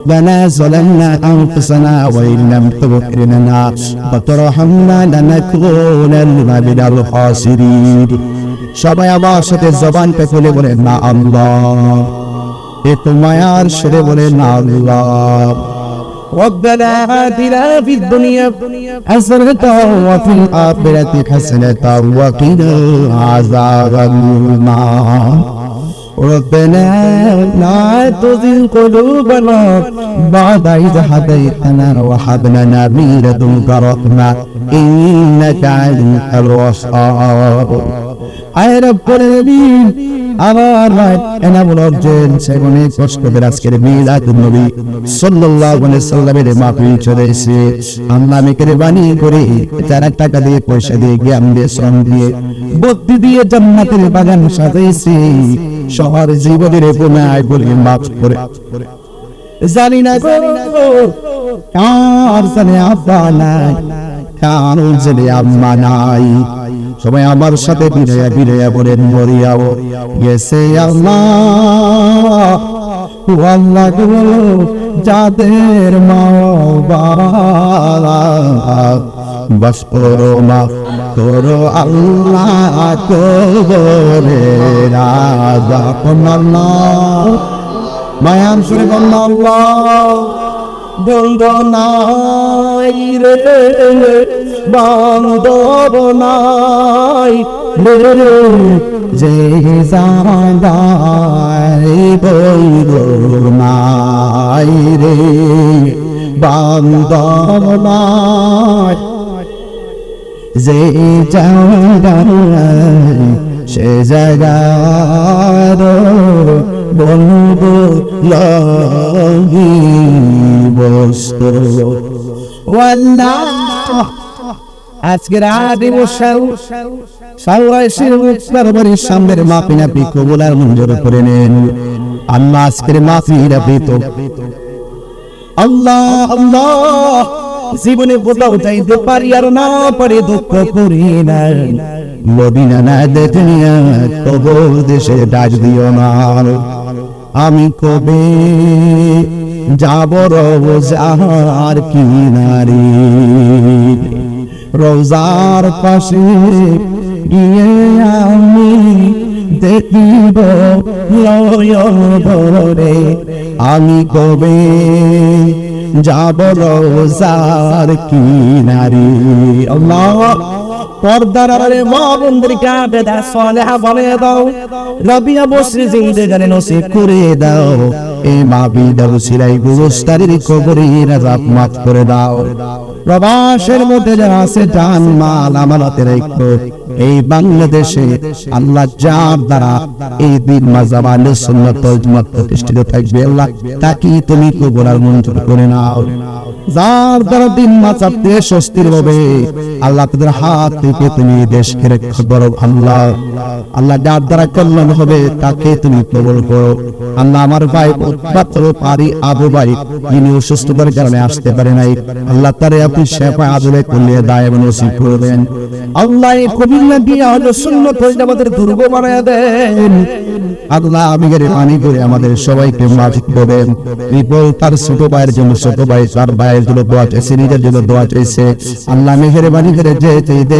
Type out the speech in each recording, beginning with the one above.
ربنا ظلمنا أنفسنا وإن لم تغفر لنا وترحمنا لنكونن من الخاسرين সবাই আমার সাথে জবান পে খুলে বলে না আল্লাহ এ তোমার সেরে বলে না আল্লাহ ربنا آتنا في الدنيا حسنة وفي الآخرة حسنة وقنا عذاب النار ربنا لا تزغ قلوبنا بعد إذ هديتنا وحبنا لنا من لدنك رحمة إنك أنت الوهاب. يا رب العالمين আমার রাত এনামুল অর্জন সেবনে কষ্ট করে আজকের মিলাদুন নবী সাল্লাল্লাহু আলাইহি সাল্লামের মাহফিল চলে এসে আল্লাহ মেকের বাণী করে যারা টাকা দিয়ে পয়সা দিয়ে জ্ঞান দিয়ে শ্রম দিয়ে বুদ্ধি দিয়ে জান্নাতের বাগান সাজাইছে। শহর জীবনের গুনাহ বলে মাফ করে। জানি না গো, কার জানে আব্বা নাই, কার জানে আম্মা নাই। সবাই আমার সাথে বিনয়া বিনয়া বলেন মরিয়াও। গেছে আল্লাহ। আল্লাহ যাদের মা বাবা বাস করো মা, করো আল্লাহ করে রাজা। আল্লাহ। মায়াম সুরে আল্লাহ। বন্ধ নাই রে বান্ধব নাই রে, যে জাদাই বৈর নাই রে বান্ধব নাই যে জায়গায় সে বন্ধু লাগি বস্তু আজকের আদি মশাল সাউরাইশের মুক্তারবাড়ির সামনের মাপি নাপি কবুলার মঞ্জুর করে নেন। আল্লাহ আজকের মাফি নাপি তো। আল্লাহ আল্লাহ, জীবনে কোথাও যাইতে পারি আর না পারি দুঃখ করি না। মদিনা না তবু দেশে ডাক দিও না। আমি কবে যাব রোজার কিনারে? রোজার পাশে গিয়ে আমি দেখিব লয়রে আমি কবে যাব রোজার কিনারে? আল্লাহ প্রবাসের মধ্যে যারা আছে, জান, মাল ঐক্য, এই বাংলাদেশে আল্লাহ যার দ্বারা এই দিন জমাত প্রতিষ্ঠিত থাকবে, আল্লাহ তাকে তুমি কবুলার মঞ্জুর করে নাও। যার দ্বারা দিন মাচাতে স্বস্তির হবে, আল্লাহ তাদের হাত থেকে তুমি দেশকে রক্ষা করো, আল্লাহ। আল্লাহ যার দ্বারা কল্যাণ হবে, তাকে তুমি কবল করো। আল্লাহ আমার ভাই পারি আবু ভাই কারণে আসতে পারে নাই। আল্লাহ তারে আপনি শেফা আদলে দায় এবং নসিব করবেন আল্লাহ এই হয়ে আমাদের দুর্গ বানায় দেন। আল্লাহ আমি পানি করে আমাদের সবাইকে মাফিক বিপল তার ছোট ভাইয়ের জন্য, ছোট ভাই তার ভাইয়ের জন্য দোয়া চাইছে, নিজের জন্য দোয়া চাইছে। আল্লাহ মেঘের বাণী করে যে নিয়ে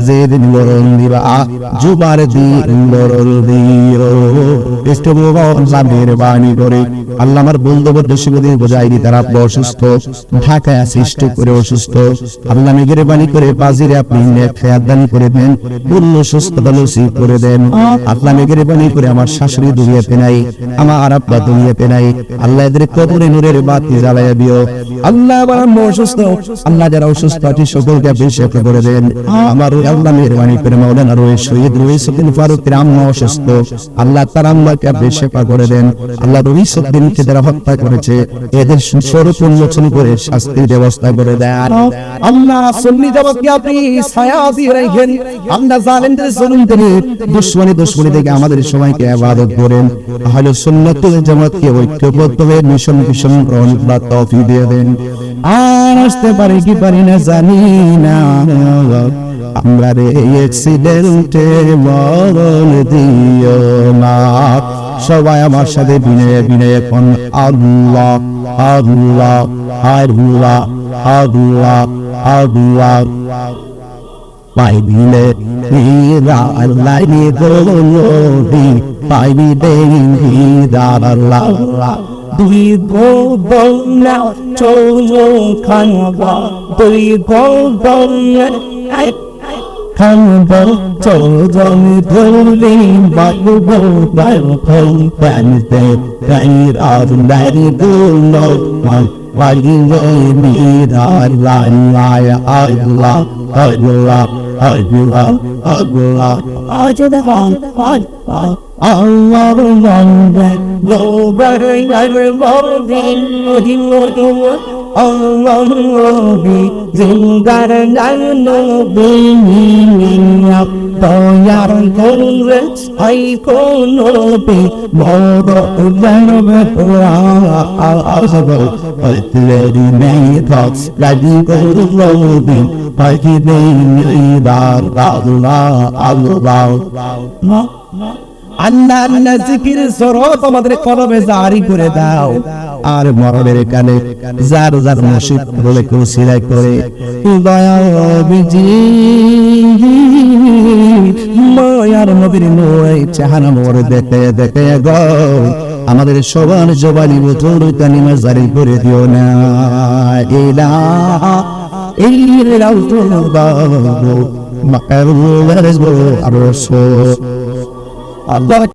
আমার মেঘের করে আমার শাশুড়ি দুনিয়াতে নাই, আমার আব্বা দুনিয়াতে নাই। আল্লাহ এদের কবরে নূরের বাতি জ্বালাইয়া দিও। আল্লাহ আল্লাহ যারা অসুস্থ সকলকে করে দেন। আমার আল্লাহ মেহরবানি করে মাওলানা শহীদ অসুস্থ। আল্লাহ তারা আল্লাহকে আপনি সেবা করে দেন। আল্লাহ যারা হত্যা করেছে, এদের স্বরূপ উন্মোচন করে শাস্তির ব্যবস্থা করে আল্লাহ সুন্নি আপনি ছায়া দিয়ে রাখেন। আমরা জালেমদের জুলুম থেকে, দুশ্মনী দুশ্মনী থেকে আমাদের সবাইকে আবাদত করেন। ঐক্যবদ্ধ হয়ে মিশন মিশন গ্রহণ করার তৌফিক দিয়ে দেন। আর আসতে পারে কি পারি না জানি না। আমরা রে মরণ দিও না। সবাই আমার সাথে বিনয়ে বিনয়ে কোন আল্লাহ আল্লাহ আল্লাহ আল্লাহ আল্লাহ। পাইবিলে হীরা আল্লাহ নি গোলি পাইবিলে হীরা আল্লাহ দুই গোবল না চলো খানবা দুই গোবল খানবা চলো ধরলি বায়ু বায়ু ফল পানিতে গাইর আল্লাহ নি গোলো পাইবিলে হীরা আল্লাহ আল্লাহ আল্লাহ আল্লাহ আল্লাহ আজ দেখান আল্লাহ মন্দে গোবর গর বদিন দিন আল্লাহ নবী জিন্দার নানো বিনিয়া দয়ার করবে আই কোন বি বড় জানবে Lady May thoughts like you go to Lodi, like you name Allah, Allah, Allah. আল্লাহ আল্লাহ জিকির সরত আমাদের কলবে জারি করে দাও। আর মরণের কানে যার যার নসিব বলে কেউ সিলাই করে মায়ার নবীর নয় চাহানা মোর দেখে দেখে গো। আমাদের সবার জবানি বছর কানিমা জারি করে দিও না। ইলা ইলাউ তো বাবু মাকার আর সো আল্লাহ